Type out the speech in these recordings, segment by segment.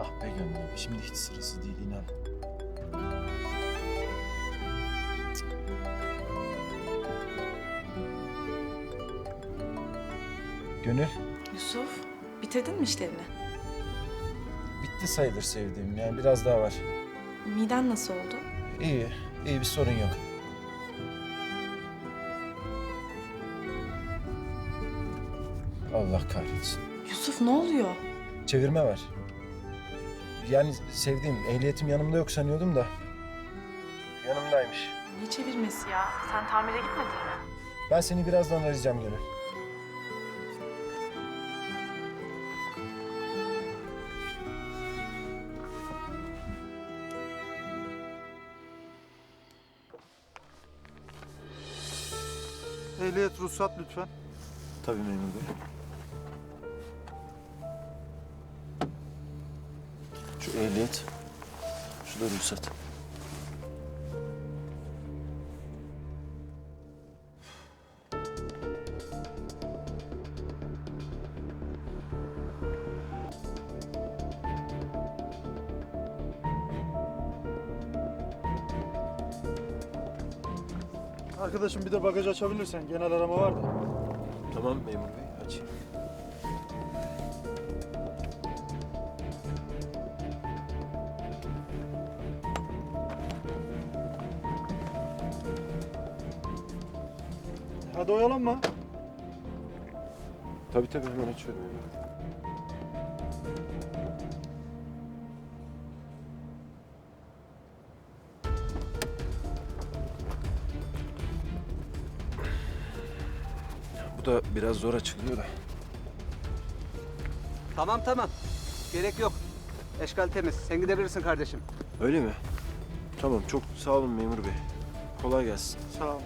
Ah be gönlüm. Şimdi hiç sırası değil inan. Gönül, Yusuf, bitirdin mi işlerini? bitti sayılır sevdiğim. Yani biraz daha var. Miden nasıl oldu? İyi, iyi bir sorun yok. Allah kahretsin. Yusuf ne oluyor? Çevirme var. Yani sevdiğim, ehliyetim yanımda yok sanıyordum da. Yanımdaymış. Ne çevirmesi ya? Sen tamire gitmedin mi? Ben seni birazdan arayacağım Gönül. Ehliyet, ruhsat lütfen. Tabii memur bey. Şu ehliyet, şu da ruhsat. Arkadaşım bir de bagaj açabilirsen. Genel arama var da. Tamam memur bey, açayım. Hadi oyalanma. Tabii tabii hemen açıyorum. Bu da biraz zor açılıyor da. Tamam tamam. Gerek yok. Eşkal temiz. Sen gidebilirsin kardeşim. Öyle mi? Tamam çok sağ olun memur bey. Kolay gelsin. Sağ ol.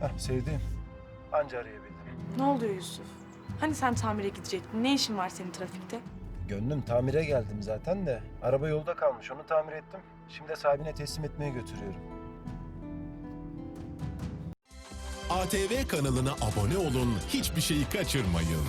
Heh, sevdiğim. Anca arayabildim. Ne oluyor Yusuf? Hani sen tamire gidecektin? Ne işin var senin trafikte? Gönlüm tamire geldim zaten de. Araba yolda kalmış onu tamir ettim. Şimdi de sahibine teslim etmeye götürüyorum. ATV kanalına abone olun, hiçbir şeyi kaçırmayın.